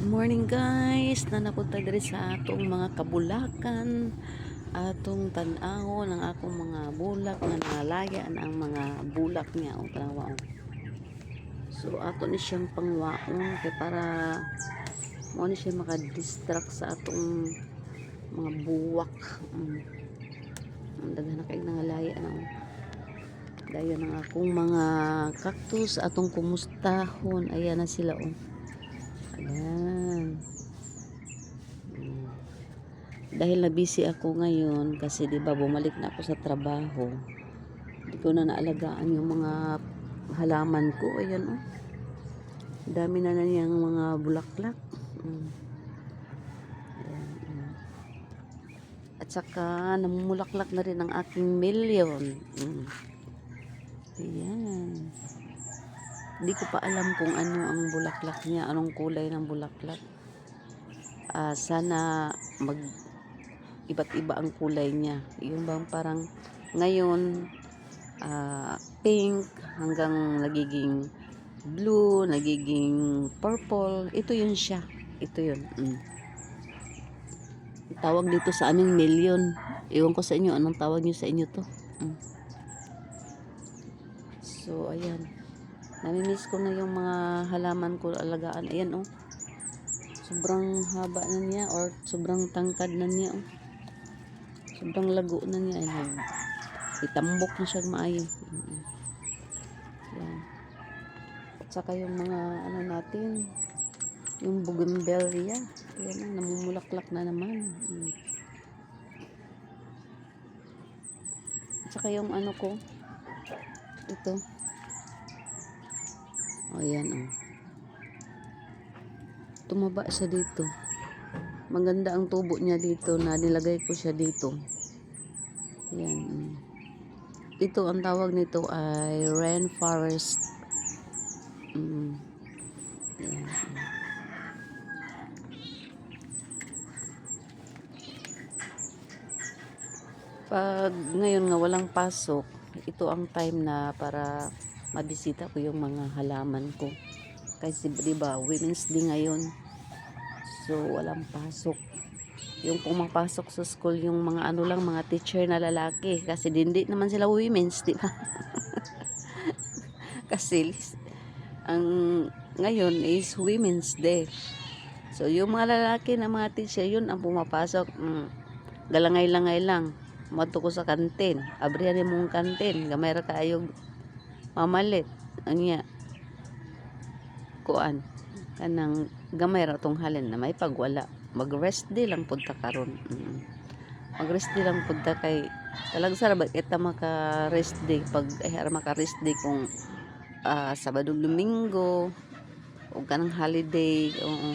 morning guys. Na napunta diri sa atong mga kabulakan atong tan-aw ng akong mga bulak nga nalayan ang mga bulak niya o tanawa so ato ni siyang pangwaon kay para mo ni siya maka-distract sa atong mga buwak. Mm. ang daghan na kay nangalaya na o. dayon ang akong mga cactus atong kumustahon. Ayan na sila o Ayan. Mm. Dahil na busy ako ngayon kasi 'di ba bumalik na ako sa trabaho. Hindi ko na naalagaan yung mga halaman ko. Ayan oh. Dami na na niyang mga bulaklak. Mm. Ayan, mm. At saka namumulaklak na rin ang aking million. Mm. Ayan. Hindi ko pa alam kung ano ang bulaklak niya, anong kulay ng bulaklak. Ah, sana mag iba't iba ang kulay niya. Yung bang parang ngayon ah, pink hanggang nagiging blue, nagiging purple. Ito yun siya. Ito yun. Mm. Tawag dito sa aming million. Iwan ko sa inyo anong tawag niyo sa inyo to. Mm. So, ayan. Namimiss ko na yung mga halaman ko alagaan. Ayan oh. Sobrang haba na niya or sobrang tangkad na niya oh. Sobrang lago na niya. Ayan. Itambok na siya maayo. Ayan. At saka yung mga ano natin, yung bougainvillea. Ayan na, namumulaklak na naman. Mm. At saka yung ano ko, ito, o, yan, o. Tumaba siya dito. Maganda ang tubo niya dito na nilagay ko siya dito. Yan. mm. Ito, ang tawag nito ay rainforest. Mm. Yan. mm. Pag ngayon nga walang pasok, ito ang time na para mabisita ko yung mga halaman ko. Kasi di ba, Women's Day ngayon. So, walang pasok. Yung pumapasok sa school, yung mga ano lang, mga teacher na lalaki. Kasi hindi naman sila women's, di? Kasi ang ngayon is Women's Day. So, yung mga lalaki na mga teacher, yun ang pumapasok. Mm, galangay-langay lang. Mato ko sa kantin. Abrihan mong kantin. Gamay ra kaayog mamalit. Anya kuan. Kanang gamay ra tong halin na may pagwala. Mag rest day lang pud ta karon. Mm. mag rest day lang pud ta kay talag sa ba kita maka rest day. Pag ay ara maka rest day kung ah, Sabado Domingo o kanang holiday oo.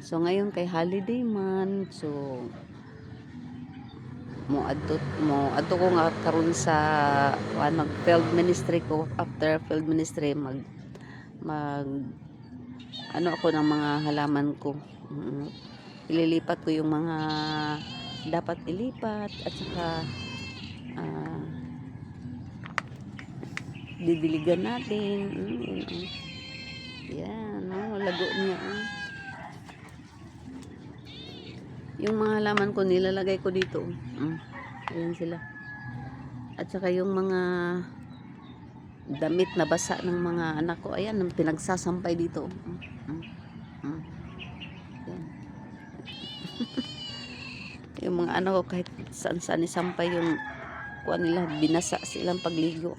So ngayon kay holiday man so mo adto mo adto ko nga karon sa kuan mag field ministry ko after field ministry mag mag ano ako ng mga halaman ko Mm. ililipat ko yung mga dapat ilipat at saka ah, didiligan natin mm, oh. yan oh, lago niya oh. Yung mga halaman ko nilalagay ko dito mm. ayan sila at saka yung mga damit na basa ng mga anak ko ayan ang pinagsasampay dito mm. Mm. Mm. Ayan. yung mga anak ko kahit saan saan isampay yung kuha nila binasa silang pagligo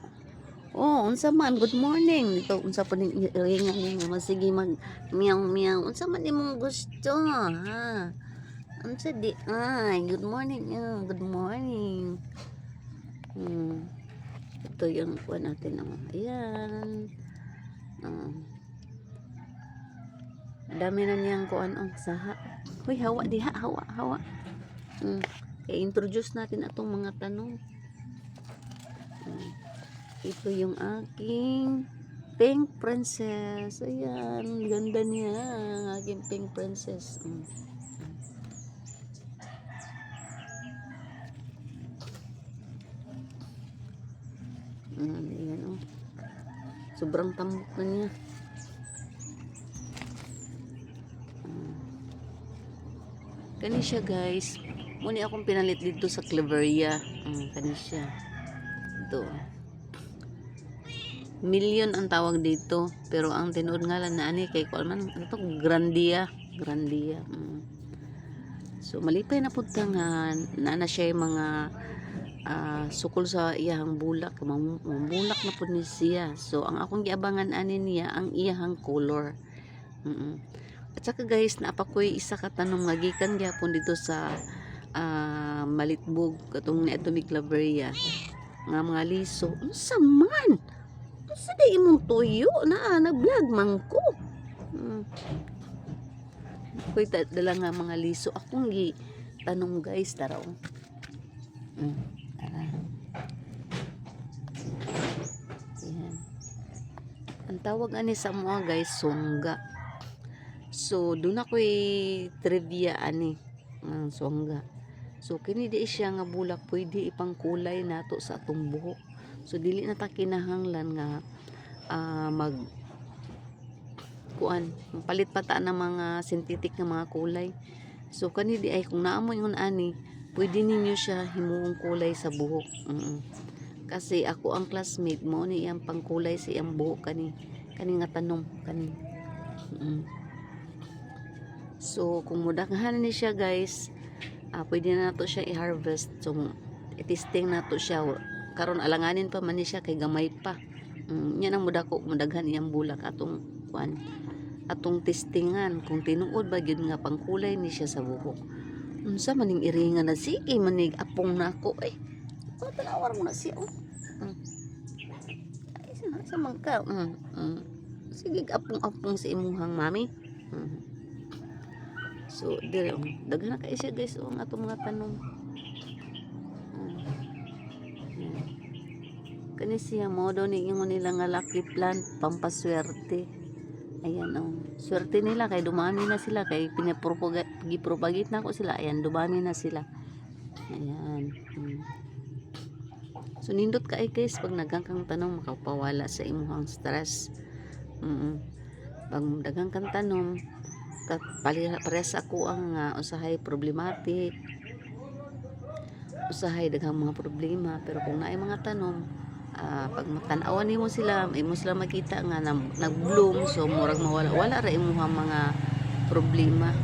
Oh, unsa man, good morning. Dito, unsa pa ning ringan nga sige mag meow meow. Unsa man imong gusto, ha? Unsa di ay, good morning. good morning. Hmm. Ito yung kuha natin naman. Ayan. Ah. Dami na niyang kuan ang saha. Hoy, hawa diha, hawa, hawa. Hmm. I-introduce natin atong mga tanong. Hmm. Ito yung aking pink princess. Ayan, ganda niya. Ang aking pink princess. Hmm. Mm, ayan oh. Sobrang tambok na niya. Kani siya guys. Muni akong pinalit dito sa Cleveria. Mm, kani siya. Ito. Million ang tawag dito. Pero ang tinuod nga lang na ani kay Kualman. Ito Grandia. Grandia. Mm. So malipay na pud nga na na siya yung mga ah, sukol sa iyahang bulak. Mam- mamulak na pud ni siya. So ang akong giabangan ani niya ang iyahang color mm at saka guys naapakoy isa ka tanom nga gikan gyapon dito sa ah, Malitbog. Katong ni Atomic Claveria. Nga mga liso unsa man? Unsa day imong tuyo? Na na vlog man ko. Mm. Koy dala nga mga liso. Akong gi tanong guys taraw mm. tara Ayan. Ang tawag ani sa mga guys, songga. So, doon ako'y trivia ani, ang songga. So, kini di siya nga bulak, pwede ipang kulay nato sa atong buhok. So, dili na ta kinahanglan nga ah, mag kuan, palit pa ta ng mga synthetic nga mga kulay. So, kani di ay kung naamo yun ani, pwede ninyo siya himuong kulay sa buhok. Mm kasi ako ang classmate mo ni iyang pangkulay sa iyang buhok kani kani nga tanom kani. Mm. so kung mudaghan ni siya guys ah, pwede na nato siya i-harvest. So itisting nato siya. Karon alanganin pa man ni siya kay gamay pa. Mm, yan ang mudako mudaghan iyang bulak atong kuan atong testingan. Kung tinuod ba gyud nga pangkulay ni siya sa buhok. Unsa maning iringan na? Sige manig apong nako eh Oh, tanawar mo na siya. Oh. Mm. Ay, sa, sa man ka. Mm. Mm. Sige, apong-apong sa imuhang mami. Mm. So, dire, um, daghan na kayo siya guys. Oh, ang atong mga tanong. Mm. Yan. Kani siya mo daw ni ingon nila nga lucky plant pampaswerte. Ayan oh. Swerte nila kay dumami na sila kay pinapropagate na ko sila. Ayan, dumami na sila. Ayan. Mm. So nindot ka ay guys. Pag nagang kang tanong makapawala sa imuhang stress. Mm. Pag dagang kang tanong kat pares ako ang uh, usahay problematic. Usahay daghang mga problema. Pero kung naay mga tanong ah, pag matanawan nimo sila imo sila makita nga nag- nag-bloom. So murag mawala wala ra imuhang mga problema.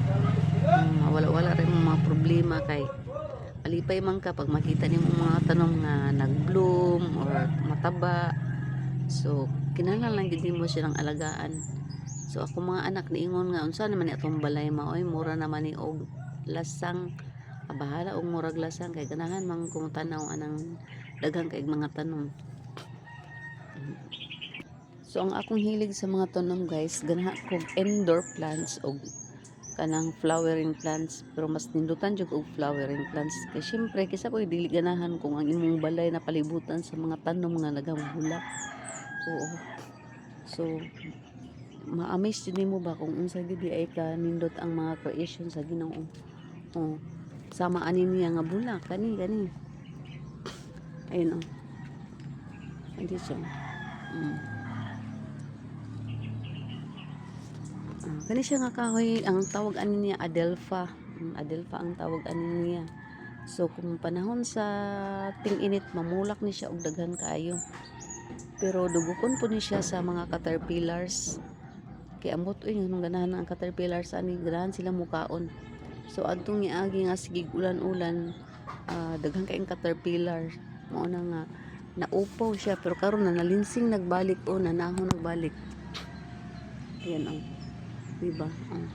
Mm, mawala wala ra imong mga problema kay alipay man ka pag makita nimo mga tanong nga nag-bloom or mataba. So kinahanglan lang gid mo silang alagaan. So ako mga anak niingon nga unsa naman ni atong balay maoy mura naman ni og lasang. Ah, bahala og murag lasang kay ganahan man kung tanaw anang daghang kay mga tanong. So ang akong hilig sa mga tanom guys ganaha kog indoor plants og kanang flowering plants pero mas nindutan jud og flowering plants. Kay syempre kisa ko dili ganahan kung ang imong balay na palibutan sa mga tanom nga nagamulak oo. So ma-amaze mo ba kung unsa gid ay ka nindot ang mga creation sa Ginoo oh sama ani niya nga bulak kani kani. Ayun oh. Hindi siya mm. Ah, kani siya nga kahoy ang tawag ani niya adelpha. Mm, adelpha ang tawag ani niya. So kung panahon sa ting-init mamulak ni siya og daghan kaayo. Pero dugukon po ni siya sa mga caterpillars. Kay ambot uy nung ganahan ang caterpillars ani? Ganahan sila mukaon. So adtong niagi nga sige ulan-ulan ah, daghan kayong caterpillar. Mao na nga naupaw siya pero karon na nalinsing nagbalik o nanahon nagbalik. Ayan ang diba? Ang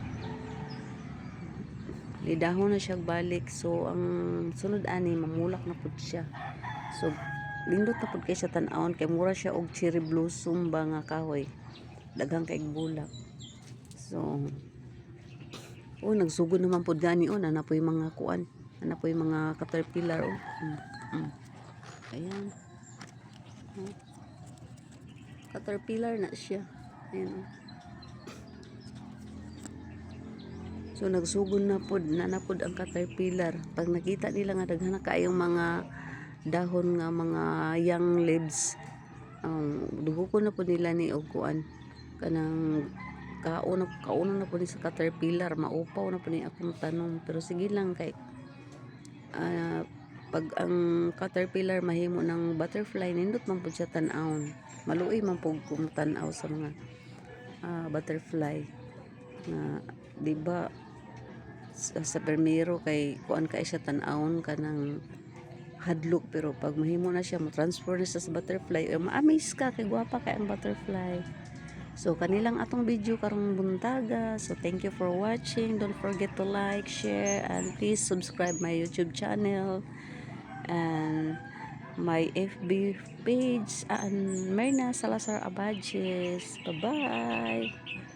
lidahon na siya balik. So ang sunod ani mamulak na pud siya. So lindot na pud kay siya tan-awon kay mura siya og cherry blossom ba nga kahoy. Daghang kay bulak. So oh nagsugod naman pud gani. Oh na po yung mga kuan. Na po yung mga caterpillar oh. Mm, mm. ayan. Caterpillar na siya. Ayan oh. So nagsugod na pod na napod ang caterpillar. Pag nakita nila nga daghan na kaayong mga dahon nga mga young leaves, um, dugo na po nila ni og kuan kanang kauna kauna na po ni sa caterpillar. Maupaw na po ni akong tanong. Pero sige lang kay ah, pag ang caterpillar mahimo ng butterfly nindot man po siya tan-awon maluoy man po kung tan-aw sa mga ah, butterfly. Na di ba sa, sa permiro kay kuan kay siya tan-awon kanang hadlok pero pag mahimo na siya mo transfer na siya sa butterfly eh, ma-amaze ka kay gwapa kay ang butterfly So kanilang atong video karong buntaga. So thank you for watching. Don't forget to like, share and please subscribe my YouTube channel and my FB page and Merna Salazar Abadjes. Bye-bye.